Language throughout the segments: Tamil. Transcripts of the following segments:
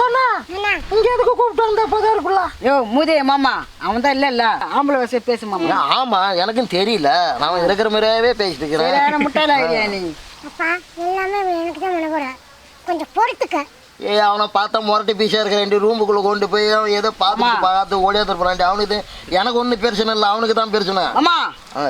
சொன்னா? இங்க எதுக்கு கூப்பிட்டு வந்த? பதவிக்குள்ள யோ மூதே மாமா. அவன் தான் இல்ல இல்ல. ஆம்பளை வசதி பேசு மாமா. ஆமா எனக்கும் தெரியல. நான் இருக்கிற மாதிரியாவே பேசிட்டு இருக்கிறேன். சரியான முட்டாள ஐடியா நீ? அப்பா எல்லாமே எனக்கு தான் பண்ண போற. கொஞ்சம் பொறுத்துக்க. ஏய் அவனை பார்த்தா முரட்டு பீஸா இருக்க ரெண்டு ரூமுக்குள்ள கொண்டு போய் அவன் ஏதோ பார்த்து. பார்த்து ஓடியாந்து போறான் அவனுக்கு எனக்கு ஒன்றும் பிரச்சனை இல்லை. அவனுக்கு தான் பிரச்சனை. மாமா. ஆ.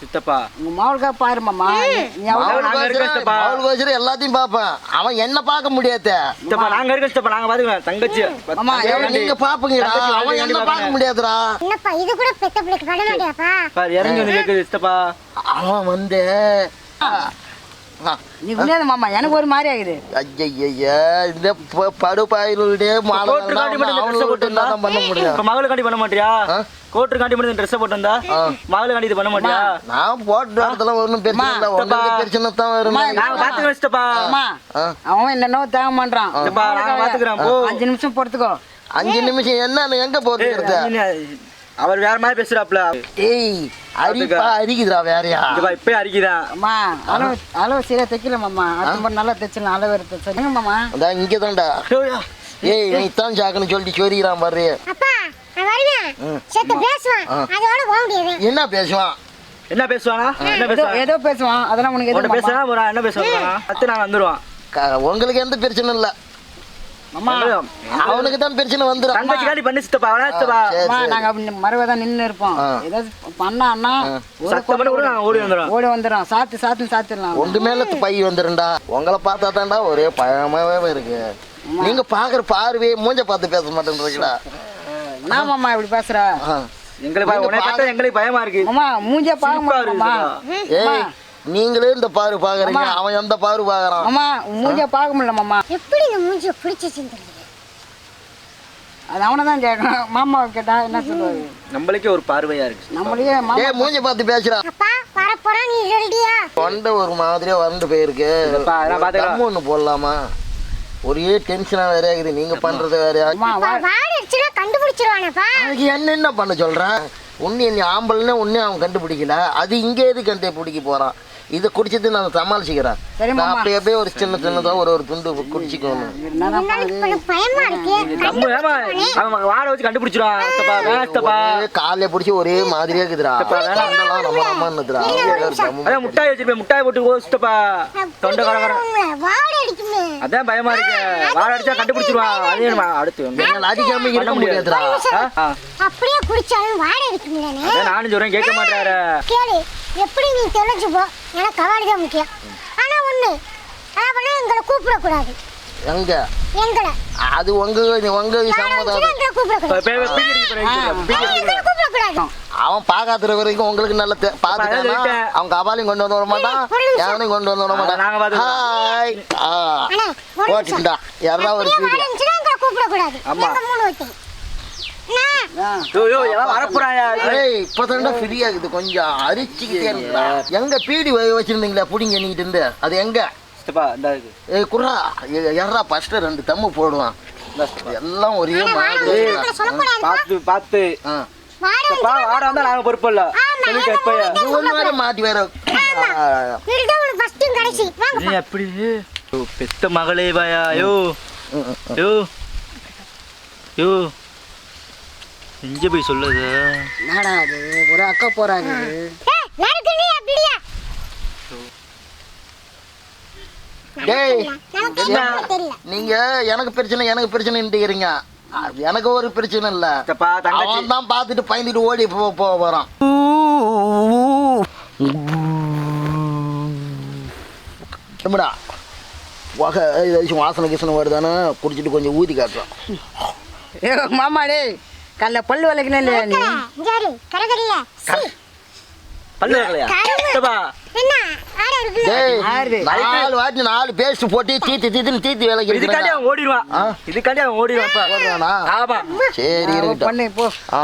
சித்தப்பா. உங்க மாவுளுக்கா பாரு மாமா. நீ அவளை அவளுக்கு நாங்க இருக்கோம் வச்சுரு- சித்தப்பா. அவளுக்கு வச்சுரு எல்லாத்தையும் பார்ப்பேன் அவன் என்ன பார்க்க முடியாத? சித்தப்பா நாங்க இருக்கோம் சித்தப்பா நாங்க பாத்துக்கலாம் தங்கச்சி. ஆமா, நீங்க பாப்பீங்கடா அவன் என்ன பார்க்க முடியாதுடா. என்னப்பா இது கூட பெத்த பிள்ளைக்கு பண்ண மாட்டியாப்பா? பாரு இறங்கி வந்து கேக்குது சித்தப்பா. அவன் வந்து நீ முடியாது மாமா எனக்கு ஒரு மாதிரி ஆகுது. ஐயா இந்த ப- படுபாயிலுடைய மாலை தான் பண்ண முடியும்? மகளுக்காண்டி பண்ண மாட்டியா? கோட்டு மட்டும் ட்ரெஸ் போட்டு வந்தா மகளுக்காண்டி இது பண்ண மாட்டியா? நான் போட்டு இடத்துல ஒன்றும் பிரச்சனை இல்லை. பிரச்சனை தான் வரும். சித்தப்பா. அவன் என்னென்னோ தேங்க மாட்டான் சித்தப்பா நாங்க பாத்துக்கிறோம் போ. அஞ்சு நிமிஷம் பொறுத்துக்கோ அஞ்சு நிமிஷம் என்ன எங்க போறது அவர் வேற மாதிரி பேசுறாப்ல. ஏய் அரிப்பா அரிக்குதுடா வேறயா? சித்தப்பா இப்பயே அரிக்குதான் அம்மா அளவு அளவு சரியா தைக்கல மாமா. அடுத்த மாதிரி நல்லா தைச்சலாம் அளவு எடுத்து சரிங்க மாமா? அதான் இங்கே தான்டா ஏய் நீ தான் சாக்குன்னு சொல்லிட்டு சொரிகிறான் பாரு. அப்பா நான் வருவேன். செத்து பேசுவேன். அதோட போக முடியாது. என்ன பேசுவான்? என்ன பேசுவானா? என்ன பேசுவான்? ஏதோ பேசுவான். அதெல்லாம் உனக்கு எது ஒரு என்ன பேசுவாங்க அத்து நாங்க வந்துருவோம் க- உங்களுக்கு எந்த பிரச்சனை இல்லை. அவனுக்கு தான் பிரச்சனை வந்துடும் தங்கச்சி காண்டி பண்ணி சித்தப்பா அவனா. நாங்க நின்னு இருப்போம். ஏதாவது பண்ணான்னா ஓடி ஓடி வந்துடும் சாத்து சாத்து சாத்திடலாம். உங்க மேல பை வந்துருண்டா உங்களை பார்த்தா தான்டா ஒரே பயமாவே இருக்கு. நீங்க பாக்குற பார்வையே மூஞ்ச பார்த்து பேச மாட்டேன்றீங்களா என்ன மாமா இப்படி பேசுற? எங்களுக்கு பய- உன்னை பார்த்தா எங்களுக்கு பயமா இருக்கு. மாமா மூஞ்சே இருக்கு மாட்டோமா ஏய். நீங்களே இந்த பாரு பாக்குறீங்க. அம்மா. அவன் எந்த பாரு பாக்குறான்? மாமா மூஞ்சே பார்க்க முடியல மாமா. எப்படி இந்த மூஞ்சியை பிடிச்சிச்சுன்னு தெரியல. அது அவனை தான் கேட்கணும் மாமாவை கேட்டா என்ன சொல்லுவாரு? நம்மளுக்கே ஒரு பார்வையா இருக்கு. நம்மளுக்கே மாமா ஏய் மூஞ்ச பார்த்து பேசுறான் அப்பா வரப்போறா நீ ரெடியா? தொண்டை ஒரு மாதிரியா வறண்டு போயிருக்கு. தம்மு ஒண்ணு போடலாமா? ஒரே டென்ஷனா வேற இருக்குது. நீங்க பண்றது வேறயா அம்மா வா. வாடி அடிச்சுனா கண்டுபிடிச்சிருவானப்பா. அதுக்கு என்ன என்ன பண்ண சொல்றேன் உன்னை நீ ஆம்பளைன்னு ஒன்னே அவன் கண்டுபிடிக்கல. அது இங்கே எது கண்டு பிடிக்க போறான்? இதை குடிச்சது நான் சமாளிச்சுக்கிறேன். நான். அப்படியே அப்படியே ஒரு சின்ன சின்னதா ஒரு ஒரு துண்டு குடிச்சிக்கணும் வாட வச்சு சித்தப்பா காலைல பிடிச்சி ஒரே மாதிரியா இருக்குதுடா. நம்ம நம்மன்னுதுடா அதான் முட்டாய் வச்சிருப்பேன் முட்டாய் போட்டு போ சித்தப்பா. தொண்டை கலகரம். வாடி அடிக்குமே. அதான் பயமா இருக்கு. வாட அடிச்சா கண்டுபிடிச்சிருவான் அதே அடுத்து அடிக்காம இருக்க. முடியாதுடா. அப்படியே குடிச்சாலும் வாடி அடிக்குமே அதான் நானும் சொல்றேன் கேட்க மாட்டாரு கேளு. எப்படி நீ தெளிஞ்சு போ? எனக்கு கவாடி தான் முக்கியம். ஆனா ஒண்ணு அதான் பண்ண எங்களை கூப்பிடக்கூடாது. எங்க? எங்களை அது உங்க உங்க சம்மதம் கூப்பிடக்கூடாது. கூப்பிடக்கூடாது. அவன் பார்க்காத வரைக்கும் உங்களுக்கு நல்ல சொல்லிட்டேன். அவன் கபாலையும் கொண்டு வந்து வர மாட்டான். எவனையும் கொண்டு வந்து வர மாட்டான். பார்த்துக்கிறோம். ஹாய் ஆ. அண்ணே, ஒரு நிமிஷம். இப்பதான்டா ஃப்ரீயா இருக்குது. கொஞ்சம் அரிச்சுக்கிட்டே இருக்குடா எங்க பீடி வை- வச்சிருந்தீங்களா புடிங்க நீட்டு இருந்து? அது எங்க? சித்தப்பா இந்த இருக்கு ஏய் குர்ரா யாரா ஃபர்ஸ்ட் ரெண்டு தம்மு போடுவான். எல்லாம் ஒரே மாதிரி. பார்த்து பார்த்து. ஆ. வாட வந்தா நாங்க பொறுப்பு இல்ல. ஒண்ணு வேற மாட்டி வேற எப்படி? பெத்த மகளே வாயா. யோ. யோ. யோ. எங்க போய் சொல்லுது. என்னடா அது? ஒரு அக்கா போறாங்க டேய் நீங்க எனக்கு பிரச்சனை எனக்கு பிரச்சனைன்றீங்க எனக்கு ஒரு பிரச்சனை இல்ல. அவன் தான் பார்த்துட்டு பயந்துட்டு ஓடி போ போக போறான். ஏதாச்சும் வாசனை கீசனை வருதானே குடிச்சிட்டு கொஞ்சம் ஊதி காட்டுறான். ஏ மாமா டேய். காலைல பல்லு வளைக்கணும் இல்லையா நீ சரி கரகரியா பல்லு வைக்கலையா கரும்பு. சித்தப்பா என்ன? ஆட இருக்கு டேய் யாரு? நாலு வாட்டி நாலு பேஸ்ட் போட்டு தீத்து தீத்துன்னு தீத்து வேலைக்கு இதுக்காண்டி. அவன் ஓடிடுவான்? இதுக்காண்டி அவன் ஓடிடுவான்? ஆமா. சரி இருக்கட்டும். பண்ணு போ. ஆ.